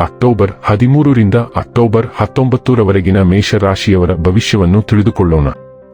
October ಹದಿಮೂರರಿಂದ October ಹತ್ತೊಂಬತ್ತರವರೆಗಿನ ಮೇಷರಾಶಿಯವರ ಭವಿಷ್ಯವನ್ನು ತಿಳಿದುಕೊಳ್ಳೋಣ.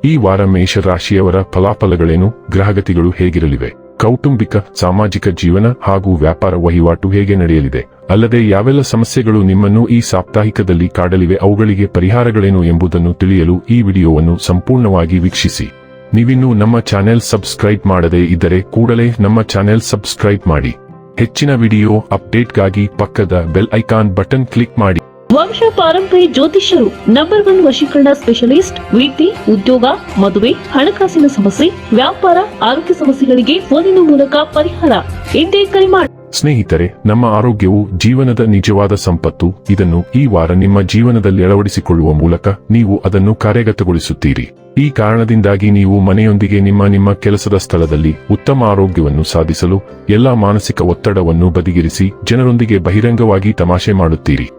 ಈ ವಾರ ಮೇಷರಾಶಿಯವರ ಫಲಾಫಲಗಳೇನು? ಗ್ರಹಗತಿಗಳು ಹೇಗಿರಲಿವೆ? ಕೌಟುಂಬಿಕ, ಸಾಮಾಜಿಕ ಜೀವನ ಹಾಗೂ ವ್ಯಾಪಾರ ವಹಿವಾಟು ಹೇಗೆ ನಡೆಯಲಿದೆ? ಅಲ್ಲದೆ ಯಾವೆಲ್ಲ ಸಮಸ್ಯೆಗಳು ನಿಮ್ಮನ್ನು ಈ ಸಾಪ್ತಾಹಿಕದಲ್ಲಿ ಕಾಡಲಿವೆ? ಅವುಗಳಿಗೆ ಪರಿಹಾರಗಳೇನು ಎಂಬುದನ್ನು ತಿಳಿಯಲು ಈ ವಿಡಿಯೋವನ್ನು ಸಂಪೂರ್ಣವಾಗಿ ವೀಕ್ಷಿಸಿ. ನೀವಿನ್ನೂ ನಮ್ಮ ಚಾನೆಲ್ ಸಬ್ಸ್ಕ್ರೈಬ್ ಮಾಡದೇ ಇದ್ದರೆ ಕೂಡಲೇ ನಮ್ಮ ಚಾನೆಲ್ ಸಬ್ಸ್ಕ್ರೈಬ್ ಮಾಡಿ. ಹೆಚ್ಚಿನ ವಿಡಿಯೋ ಅಪ್ಡೇಟ್ಗಾಗಿ ಪಕ್ಕದ ಬೆಲ್ ಐಕಾನ್ ಬಟನ್ ಕ್ಲಿಕ್ ಮಾಡಿ. ವಂಶ ಪಾರಂಪರಿ ಜ್ಯೋತಿಷ್ಯರು ನಂಬರ್ ಒನ್ ವಶೀಕರಣ ಸ್ಪೆಷಲಿಸ್ಟ್ ವೃತ್ತಿ ಉದ್ಯೋಗ ಮದುವೆ ಹಣಕಾಸಿನ ಸಮಸ್ಯೆ ವ್ಯಾಪಾರ ಆರೋಗ್ಯ ಸಮಸ್ಯೆಗಳಿಗೆ ಫೋನಿನ ಮೂಲಕ ಪರಿಹಾರ. ಇಂದೇ ಕರೆ ಮಾಡಿ ಸ್ನೇಹಿತರೆ ನಮ್ಮ ಆರೋಗ್ಯವು ಜೀವನದ ನಿಜವಾದ ಸಂಪತ್ತು. ಇದನ್ನು ಈ ವಾರ ನಿಮ್ಮ ಜೀವನದಲ್ಲಿ ಅಳವಡಿಸಿಕೊಳ್ಳುವ ಮೂಲಕ ನೀವು ಅದನ್ನು ಕಾರ್ಯಗತಗೊಳಿಸುತ್ತೀರಿ. ಈ ಕಾರಣದಿಂದಾಗಿ ನೀವು ಮನೆಯೊಂದಿಗೆ ನಿಮ್ಮ ನಿಮ್ಮ ಕೆಲಸದ ಸ್ಥಳದಲ್ಲಿ ಉತ್ತಮ ಆರೋಗ್ಯವನ್ನು ಸಾಧಿಸಲು ಎಲ್ಲಾ ಮಾನಸಿಕ ಒತ್ತಡವನ್ನು ಬದಿಗಿರಿಸಿ ಜನರೊಂದಿಗೆ ಬಹಿರಂಗವಾಗಿ ತಮಾಷೆ ಮಾಡುತ್ತೀರಿ.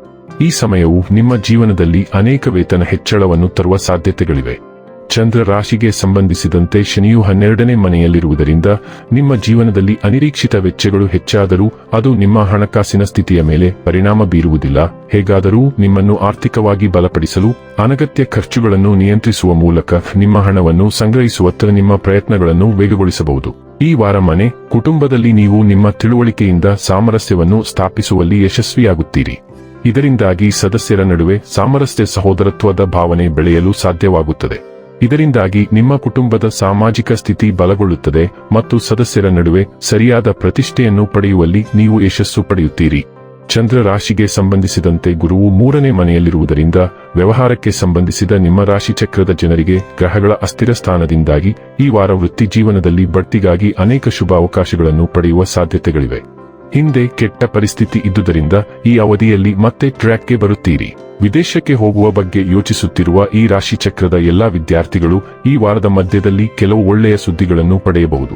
ಈ ಸಮಯವು ನಿಮ್ಮ ಜೀವನದಲ್ಲಿ ಅನೇಕ ವೇತನ ಹೆಚ್ಚಳವನ್ನು ತರುವ ಸಾಧ್ಯತೆಗಳಿವೆ. ಚಂದ್ರ ರಾಶಿಗೆ ಸಂಬಂಧಿಸಿದಂತೆ ಶನಿಯು ಹನ್ನೆರಡನೇ ಮನೆಯಲ್ಲಿರುವುದರಿಂದ ನಿಮ್ಮ ಜೀವನದಲ್ಲಿ ಅನಿರೀಕ್ಷಿತ ವೆಚ್ಚಗಳು ಹೆಚ್ಚಾದರೂ ಅದು ನಿಮ್ಮ ಹಣಕಾಸಿನ ಸ್ಥಿತಿಯ ಮೇಲೆ ಪರಿಣಾಮ ಬೀರುವುದಿಲ್ಲ. ಹೇಗಾದರೂ ನಿಮ್ಮನ್ನು ಆರ್ಥಿಕವಾಗಿ ಬಲಪಡಿಸಲು ಅನಗತ್ಯ ಖರ್ಚುಗಳನ್ನು ನಿಯಂತ್ರಿಸುವ ಮೂಲಕ ನಿಮ್ಮ ಹಣವನ್ನು ಸಂಗ್ರಹಿಸುವತ್ತ ನಿಮ್ಮ ಪ್ರಯತ್ನಗಳನ್ನು ವೇಗಗೊಳಿಸಬಹುದು. ಈ ವಾರ ಮನೆ, ಕುಟುಂಬದಲ್ಲಿ ನೀವು ನಿಮ್ಮ ತಿಳುವಳಿಕೆಯಿಂದ ಸಾಮರಸ್ಯವನ್ನು ಸ್ಥಾಪಿಸುವಲ್ಲಿ ಯಶಸ್ವಿಯಾಗುತ್ತೀರಿ. ಇದರಿಂದಾಗಿ ಸದಸ್ಯರ ನಡುವೆ ಸಾಮರಸ್ಯ ಸಹೋದರತ್ವದ ಭಾವನೆ ಬೆಳೆಯಲು ಸಾಧ್ಯವಾಗುತ್ತದೆ. ಇದರಿಂದಾಗಿ ನಿಮ್ಮ ಕುಟುಂಬದ ಸಾಮಾಜಿಕ ಸ್ಥಿತಿ ಬಲಗೊಳ್ಳುತ್ತದೆ ಮತ್ತು ಸದಸ್ಯರ ನಡುವೆ ಸರಿಯಾದ ಪ್ರತಿಷ್ಠೆಯನ್ನು ಪಡೆಯುವಲ್ಲಿ ನೀವು ಯಶಸ್ಸು ಪಡೆಯುತ್ತೀರಿ. ಚಂದ್ರ ರಾಶಿಗೆ ಸಂಬಂಧಿಸಿದಂತೆ ಗುರುವು ಮೂರನೇ ಮನೆಯಲ್ಲಿರುವುದರಿಂದ ವ್ಯವಹಾರಕ್ಕೆ ಸಂಬಂಧಿಸಿದ ನಿಮ್ಮ ರಾಶಿ ಚಕ್ರದ ಜನರಿಗೆ ಗ್ರಹಗಳ ಅಸ್ಥಿರ ಸ್ಥಾನದಿಂದಾಗಿ ಈ ವಾರ ವೃತ್ತಿ ಜೀವನದಲ್ಲಿ ಬಡ್ತಿಗಾಗಿ ಅನೇಕ ಶುಭ ಅವಕಾಶಗಳನ್ನು ಪಡೆಯುವ ಸಾಧ್ಯತೆಗಳಿವೆ. ಹಿಂದೆ ಕೆಟ್ಟ ಪರಿಸ್ಥಿತಿ ಇದ್ದುದರಿಂದ ಈ ಅವಧಿಯಲ್ಲಿ ಮತ್ತೆ ಟ್ರ್ಯಾಕ್ಗೆ ಬರುತ್ತೀರಿ. ವಿದೇಶಕ್ಕೆ ಹೋಗುವ ಬಗ್ಗೆ ಯೋಚಿಸುತ್ತಿರುವ ಈ ರಾಶಿ ಚಕ್ರದ ಎಲ್ಲಾ ವಿದ್ಯಾರ್ಥಿಗಳು ಈ ವಾರದ ಮಧ್ಯದಲ್ಲಿ ಕೆಲವು ಒಳ್ಳೆಯ ಸುದ್ದಿಗಳನ್ನು ಪಡೆಯಬಹುದು.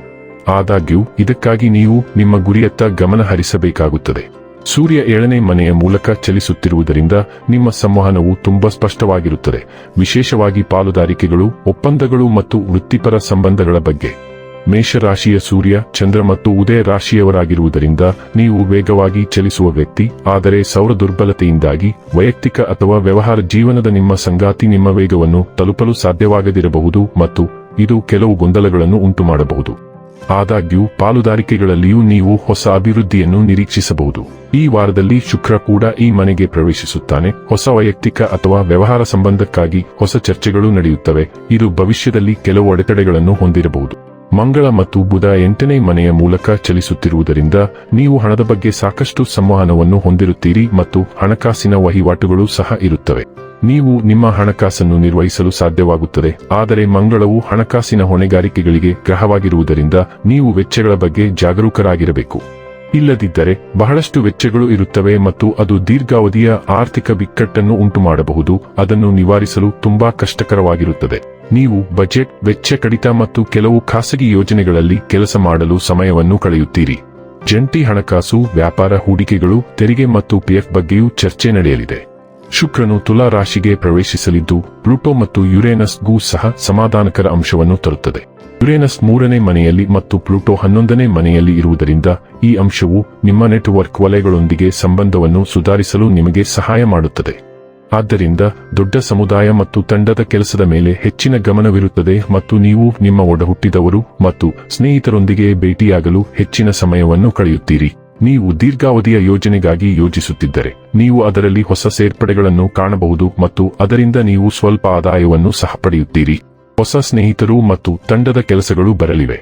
ಆದಾಗ್ಯೂ, ಇದಕ್ಕಾಗಿ ನೀವು ನಿಮ್ಮ ಗುರಿಯತ್ತ ಗಮನ ಹರಿಸಬೇಕಾಗುತ್ತದೆ. ಸೂರ್ಯ ಏಳನೇ ಮನೆಯ ಮೂಲಕ ಚಲಿಸುತ್ತಿರುವುದರಿಂದ ನಿಮ್ಮ ಸಂವಹನವು ತುಂಬಾ ಸ್ಪಷ್ಟವಾಗಿರುತ್ತದೆ. ವಿಶೇಷವಾಗಿ ಪಾಲುದಾರಿಕೆಗಳು, ಒಪ್ಪಂದಗಳು ಮತ್ತು ವೃತ್ತಿಪರ ಸಂಬಂಧಗಳ ಬಗ್ಗೆ. ಮೇಷರಾಶಿಯ ಸೂರ್ಯ, ಚಂದ್ರ ಮತ್ತು ಉದಯ ರಾಶಿಯವರಾಗಿರುವುದರಿಂದ ನೀವು ವೇಗವಾಗಿ ಚಲಿಸುವ ವ್ಯಕ್ತಿ, ಆದರೆ ಸೌರ ದುರ್ಬಲತೆಯಿಂದಾಗಿ, ವೈಯಕ್ತಿಕ ಅಥವಾ ವ್ಯವಹಾರ ಜೀವನದ ನಿಮ್ಮ ಸಂಗಾತಿ ನಿಮ್ಮ ವೇಗವನ್ನು ತಲುಪಲು ಸಾಧ್ಯವಾಗದಿರಬಹುದು ಮತ್ತು ಇದು ಕೆಲವು ಗೊಂದಲಗಳನ್ನು ಉಂಟುಮಾಡಬಹುದು. ಆದಾಗ್ಯೂ, ಪಾಲುದಾರಿಕೆಗಳಲ್ಲಿಯೂ ನೀವು ಹೊಸ ಅಭಿವೃದ್ಧಿಯನ್ನು ನಿರೀಕ್ಷಿಸಬಹುದು. ಈ ವಾರದಲ್ಲಿ ಶುಕ್ರ ಕೂಡ ಈ ಮನೆಗೆ ಪ್ರವೇಶಿಸುತ್ತಾನೆ. ಹೊಸ ವೈಯಕ್ತಿಕ ಅಥವಾ ವ್ಯವಹಾರ ಸಂಬಂಧಕ್ಕಾಗಿ ಹೊಸ ಚರ್ಚೆಗಳು ನಡೆಯುತ್ತವೆ. ಇದು ಭವಿಷ್ಯದಲ್ಲಿ ಕೆಲವು ಅಡೆತಡೆಗಳನ್ನು ಹೊಂದಿರಬಹುದು. ಮಂಗಳ ಮತ್ತು ಬುಧ ಎಂಟನೇ ಮನೆಯ ಮೂಲಕ ಚಲಿಸುತ್ತಿರುವುದರಿಂದ ನೀವು ಹಣದ ಬಗ್ಗೆ ಸಾಕಷ್ಟು ಸಂವಹನವನ್ನು ಹೊಂದಿರುತ್ತೀರಿ ಮತ್ತು ಹಣಕಾಸಿನ ವಹಿವಾಟುಗಳು ಸಹ ಇರುತ್ತವೆ. ನೀವು ನಿಮ್ಮ ಹಣಕಾಸನ್ನು ನಿರ್ವಹಿಸಲು ಸಾಧ್ಯವಾಗುತ್ತದೆ, ಆದರೆ ಮಂಗಳವು ಹಣಕಾಸಿನ ಹೊಣೆಗಾರಿಕೆಗಳಿಗೆ ಗ್ರಹವಾಗಿರುವುದರಿಂದ ನೀವು ವೆಚ್ಚಗಳ ಬಗ್ಗೆ ಜಾಗರೂಕರಾಗಿರಬೇಕು. ಇಲ್ಲದಿದ್ದರೆ ಬಹಳಷ್ಟು ವೆಚ್ಚಗಳು ಇರುತ್ತವೆ ಮತ್ತು ಅದು ದೀರ್ಘಾವಧಿಯ ಆರ್ಥಿಕ ಬಿಕ್ಕಟ್ಟನ್ನು ಉಂಟುಮಾಡಬಹುದು. ಅದನ್ನು ನಿವಾರಿಸಲು ತುಂಬಾ ಕಷ್ಟಕರವಾಗಿರುತ್ತದೆ. ನೀವು ಬಜೆಟ್, ವೆಚ್ಚ ಕಡಿತ ಮತ್ತು ಕೆಲವು ಖಾಸಗಿ ಯೋಜನೆಗಳಲ್ಲಿ ಕೆಲಸ ಮಾಡಲು ಸಮಯವನ್ನು ಕಳೆಯುತ್ತೀರಿ. ಜಂಟಿ ಹಣಕಾಸು, ವ್ಯಾಪಾರ ಹೂಡಿಕೆಗಳು, ತೆರಿಗೆ ಮತ್ತು ಪಿಎಫ್ ಬಗ್ಗೆಯೂ ಚರ್ಚೆ ನಡೆಯಲಿದೆ. ಶುಕ್ರನು ತುಲಾ ರಾಶಿಗೆ ಪ್ರವೇಶಿಸಲಿದ್ದು, ಪ್ಲೂಟೋ ಮತ್ತು ಯುರೇನಸ್ಗೂ ಸಹ ಸಮಾಧಾನಕರ ಅಂಶವನ್ನು ತರುತ್ತದೆ. ಯುರೇನಸ್ ಮೂರನೇ ಮನೆಯಲ್ಲಿ ಮತ್ತು ಪ್ಲೂಟೋ ಹನ್ನೊಂದನೇ ಮನೆಯಲ್ಲಿ ಇರುವುದರಿಂದ, ಈ ಅಂಶವು ನಿಮ್ಮ ನೆಟ್ವರ್ಕ್ ವಲಯಗಳೊಂದಿಗೆ ಸಂಬಂಧವನ್ನು ಸುಧಾರಿಸಲು ನಿಮಗೆ ಸಹಾಯ ಮಾಡುತ್ತದೆ. ಆದ್ದರಿಂದ, ದೊಡ್ಡ ಸಮುದಾಯ ಮತ್ತು ತಂಡದ ಕೆಲಸದ ಮೇಲೆ ಹೆಚ್ಚಿನ ಗಮನವಿರುತ್ತದೆ ಮತ್ತು ನೀವು ನಿಮ್ಮ ಒಡಹುಟ್ಟಿದವರು ಮತ್ತು ಸ್ನೇಹಿತರೊಂದಿಗೆ ಭೇಟಿಯಾಗಲು ಹೆಚ್ಚಿನ ಸಮಯವನ್ನು ಕಳೆಯುತ್ತೀರಿ. ನೀವು ದೀರ್ಘಾವಧಿಯ ಯೋಜನೆಗಾಗಿ ಯೋಜಿಸುತ್ತಿದ್ದರೆ, ನೀವು ಅದರಲ್ಲಿ ಹೊಸ ಸೇರ್ಪಡೆಗಳನ್ನು ಕಾಣಬಹುದು ಮತ್ತು ಅದರಿಂದ ನೀವು ಸ್ವಲ್ಪ ಆದಾಯವನ್ನು ಸಹ ಪಡೆಯುತ್ತೀರಿ. ಹೊಸ ಸ್ನೇಹಿತರು ಮತ್ತು ತಂಡದ ಕೆಲಸಗಳು ಬರಲಿವೆ.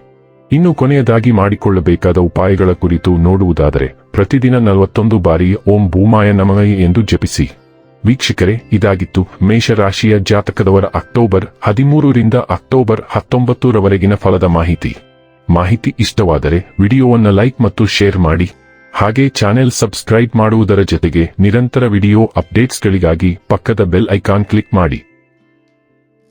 ಇನ್ನು ಕೊನೆಯದಾಗಿ ಮಾಡಿಕೊಳ್ಳಬೇಕಾದ ಉಪಾಯಗಳ ಕುರಿತು ನೋಡುವುದಾದರೆ, ಪ್ರತಿದಿನ ನಲವತ್ತೊಂದು ಬಾರಿ ಓಂ ಭೂಮಾಯ ನಮಯ ಎಂದು ಜಪಿಸಿ. ವೀಕ್ಷಕರೇ, ಇದಾಗಿತ್ತು ಮೇಷರಾಶಿಯ ಜಾತಕದವರ ಅಕ್ಟೋಬರ್ ಹದಿಮೂರರಿಂದ ಅಕ್ಟೋಬರ್ ಹತ್ತೊಂಬತ್ತರವರೆಗಿನ ಫಲದ ಮಾಹಿತಿ. ಮಾಹಿತಿ ಇಷ್ಟವಾದರೆ ವಿಡಿಯೋವನ್ನು ಲೈಕ್ ಮತ್ತು ಶೇರ್ ಮಾಡಿ. ಹಾಗೆ ಚಾನೆಲ್ ಸಬ್ಸ್ಕ್ರೈಬ್ ಮಾಡುವುದರ ಜೊತೆಗೆ ನಿರಂತರ ವಿಡಿಯೋ ಅಪ್ಡೇಟ್ಸ್ಗಳಿಗಾಗಿ ಪಕ್ಕದ ಬೆಲ್ ಐಕಾನ್ ಕ್ಲಿಕ್ ಮಾಡಿ.